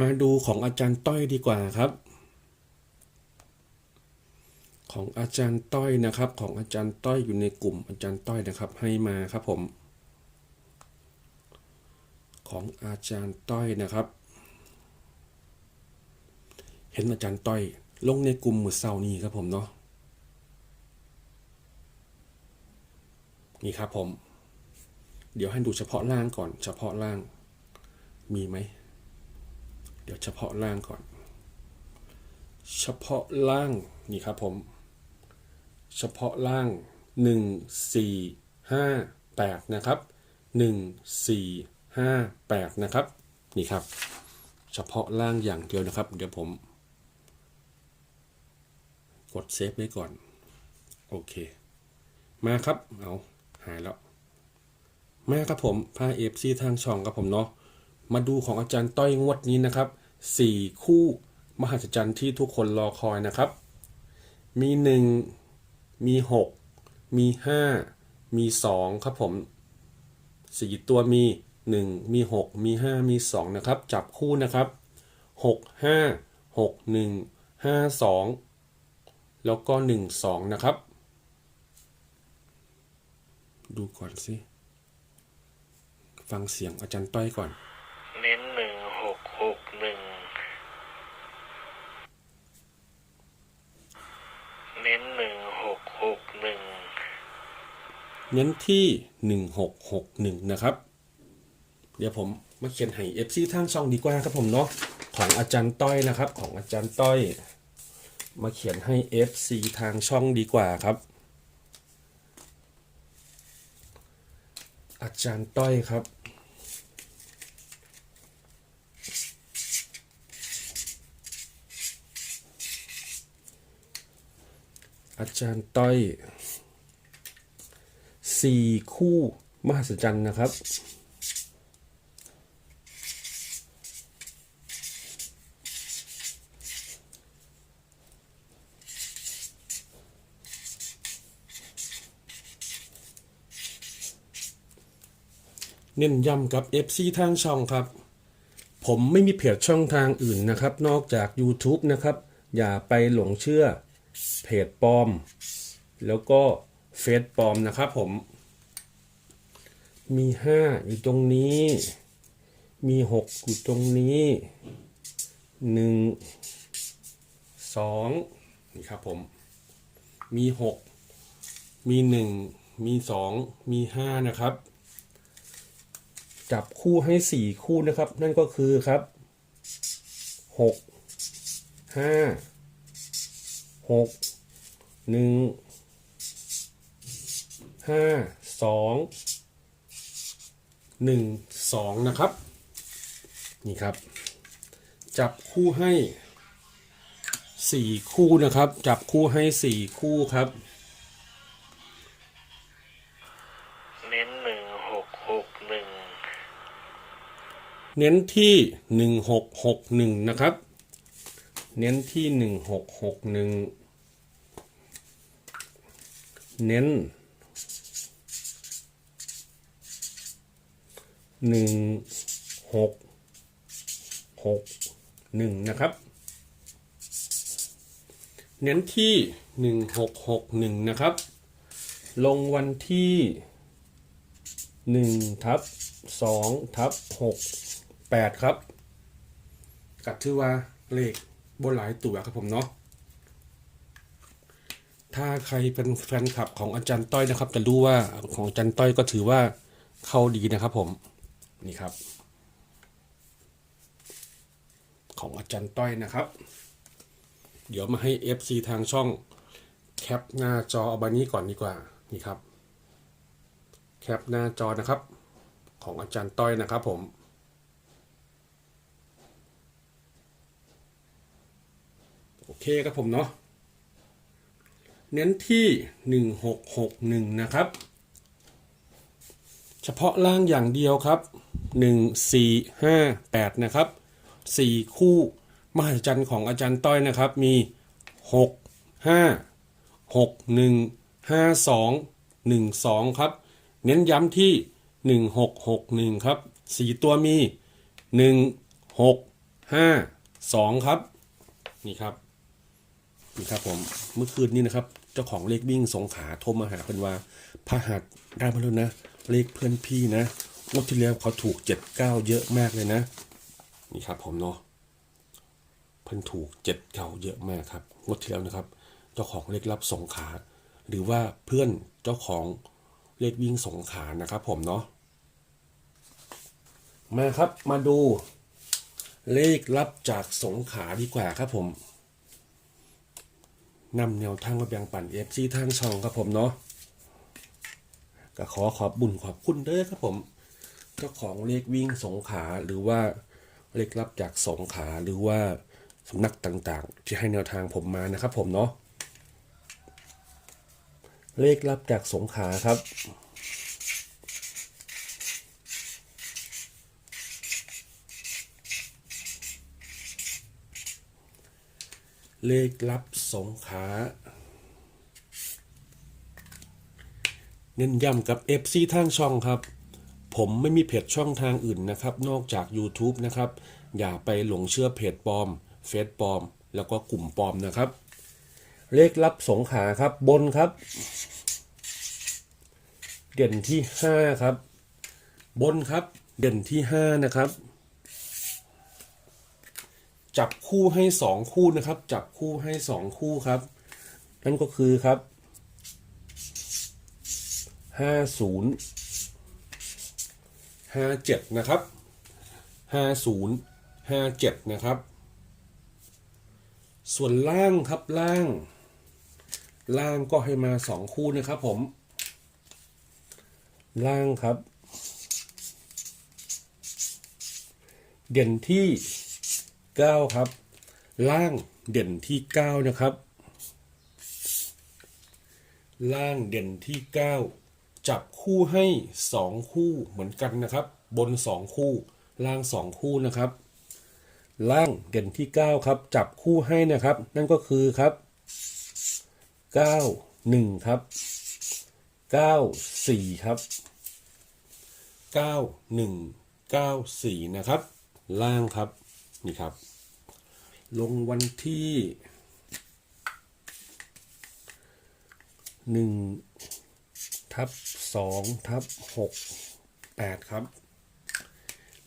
มาดูของอาจารย์ต้อยดีกว่าครับ ของอาจารย์ต้อยนะครับ ของอาจารย์ต้อยอยู่ในกลุ่มอาจารย์ต้อยนะครับ ให้มาครับผม ของอาจารย์ต้อยนะครับ เห็นอาจารย์ต้อย ลงในกลุ่มมือเศร้านี้ครับผมเนาะนี่ครับผม เดี๋ยวให้ดูเฉพาะล่างก่อน เฉพาะล่าง มีไหม เดี๋ยวเฉพาะล่างก่อน เฉพาะล่างนี่ครับผม เฉพาะล่าง 1 4 5 8 นะครับ 1 4 5 8 นะครับ นี่ครับ เฉพาะล่างอย่างเดียวนะครับ เดี๋ยวผม กดเซฟไว้ก่อน โอเค มาครับ เอาหายแล้ว มาครับผมพาเอฟซีทางช่องครับผมเนาะ มาดูของอาจารย์ต้อยงวดนี้นะครับ 4 คู่มหัศจรรย์ที่ทุกคนรอคอยนะครับ มี 1 มี 6 มี 5 มี 2 ครับผม 4 ตัวมี 1 มี 6 มี 5 มี 2 นะครับ จับคู่นะครับ 6 5 6 1 5 2 แล้วก็ 1 2 นะครับ ดูก่อนสิ ฟังเสียงอาจารย์ต้อยก่อน เน้นหนึ่งหกหกหนึ่ง เน้นหนึ่งหกหกหนึ่งเน้นที่1661นะครับ เดี๋ยวผมมาเขียนให้ FC ทางช่องดีกว่าครับผมเนาะของอาจารย์ต้อยนะครับ ของอาจารย์ต้อย มาเขียนให้ FC ทางช่องดีกว่าครับ อาจารย์ต้อยครับ อาจารย์ต้อยสี่คู่มหัศจรรย์นะครับ เน้นย้ำกับ FC ทางช่องครับ ผมไม่มีเพจช่องทางอื่นนะครับ นอกจาก YouTube นะครับ อย่าไปหลงเชื่อ เพจปลอม แล้วก็เฟซปลอมนะครับผม มีห้าอยู่ตรงนี้ มีหกอยู่ตรงนี้หนึ่งสองนี่ครับผม มีหกมีหนึ่งมีสองมีห้านะครับ จับคู่ให้สี่คู่นะครับ นั่นก็คือครับหกห้า หกหนึ่งห้าสองหนึ่งสองนะครับ นี่ครับ จับคู่ให้สี่คู่นะครับ จับคู่ให้สี่คู่ครับ เน้นหนึ่งหกหกหนึ่งเน้นที่หนึ่งหกหกหนึ่งนะครับ เน้นที่หนึ่งหกหกหนึ่งเน้นหนึ่งหกหกหนึ่งนะครับ เน้นที่หนึ่งหกหกหนึ่งนะครับ ลงวันที่หนึ่งทับสองทับหกแปดครับ กัดชื่อว่าเลข บนหลายตัวครับผมเนาะถ้าใครเป็นแฟนคลับของอาจารย์ต้อยนะครับ จะรู้ว่าของอาจารย์ต้อยก็ถือว่าเข้าดีนะครับผมนี่ครับ ของอาจารย์ต้อยนะครับ เดี๋ยวมาให้ FC ทางช่องแคปหน้าจอเอาใบนี้ก่อนดีกว่านี่ครับ แคปหน้าจอนะครับ ของอาจารย์ต้อยนะครับผม โอ เคครับผมเนาะเน้นที่ 1661 นะครับ เฉพาะล่างอย่างเดียวครับ 1 4 5 8 นะครับ 4 คู่มหัศจรรย์ของอาจารย์ต้อยนะครับ มี 6 5 6 1 5 2 1 2 ครับ เน้นย้ำที่ 1661 ครับ 4 ตัวมี 1 6ห้าสองครับ นี่ครับ นี่ครับผมเมื่อคืนนี้นะครับเจ้าของเลขวิ่งสงขาโทรมาหาเพื่อนว่าพระหัสได้มาแล้วนะ เลขเพื่อนพี่นะงวดที่แล้วเขาถูกเจ็ดเก้าเยอะมากเลยนะ นี่ครับผมเนาะเพิ่นถูกเจ็ดเก้าเยอะมากครับงวดที่แล้วนะครับ เจ้าของเลขรับสงขา หรือว่าเพื่อนเจ้าของเลขวิ่งสงขานะครับ ผมเนาะมาครับมาดูเลขลับจากสงขาดีกว่าครับผม นำแนวทางมาแบ่งปันเอฟซีทางช่องครับผมเนาะก็ขอขอบบุญขอบคุณเด้อครับผม เจ้าของเลขวิ่งสงขาหรือว่าเลขลับจากสงขาหรือว่าสำนักต่างๆ ที่ให้แนวทางผมมานะครับผมเนาะเลขลับจากสงขาครับ เลขลับสงขาเน้นย้ำกับ FC ทางช่องครับ ผมไม่มีเพจช่องทางอื่นนะครับ นอกจาก YouTube นะครับ อย่าไปหลงเชื่อเพจปลอม เฟซปลอม แล้วก็กลุ่มปลอมนะครับ เลขลับสงขาครับบนครับ เด่นที่ 5 ครับ บนครับ เด่นที่ 5 นะครับ จับคู่ให้สองคู่นะครับ จับคู่ให้สองคู่ครับ นั่นก็คือครับห้าศูนย์ห้าเจ็ดนะครับห้าศูนย์ห้าเจ็ดนะครับ ส่วนล่างครับล่าง ล่างก็ให้มาสองคู่นะครับผม ล่างครับ เด่นที่ 9 ครับ ล่างเด่นที่ 9 นะครับ ล่างเด่นที่ 9 จับคู่ให้ 2 คู่เหมือนกันนะครับ บน 2 คู่ ล่าง 2 คู่นะครับ ล่างเด่นที่ 9 ครับ จับคู่ให้นะครับ นั่นก็คือครับ 9 1 ครับ 9 4 ครับ 9 1 9 4 นะครับ ล่างครับ นี่ครับ ลงวันที่หนึ่งทับสองทับหกแปดครับ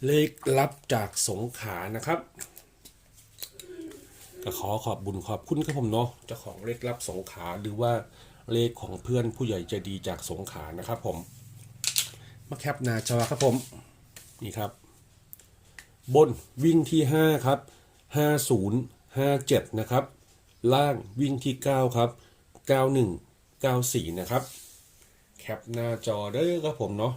เลขลับจากสงขานะครับก็ขอขอบบุญขอบคุณครับผมเนาะเจ้าของเลขลับสงขาหรือว่าเลขของเพื่อนผู้ใหญ่ใจดีจากสงขานะครับผม มาแคปหน้าจอครับผม นี่ครับ บนวิ่งที่ 5 ครับ 50 57 นะครับ ล่างวิ่งที่ 9 ครับ 91 94 นะครับ แคปหน้าจอเด้อครับผมเนาะ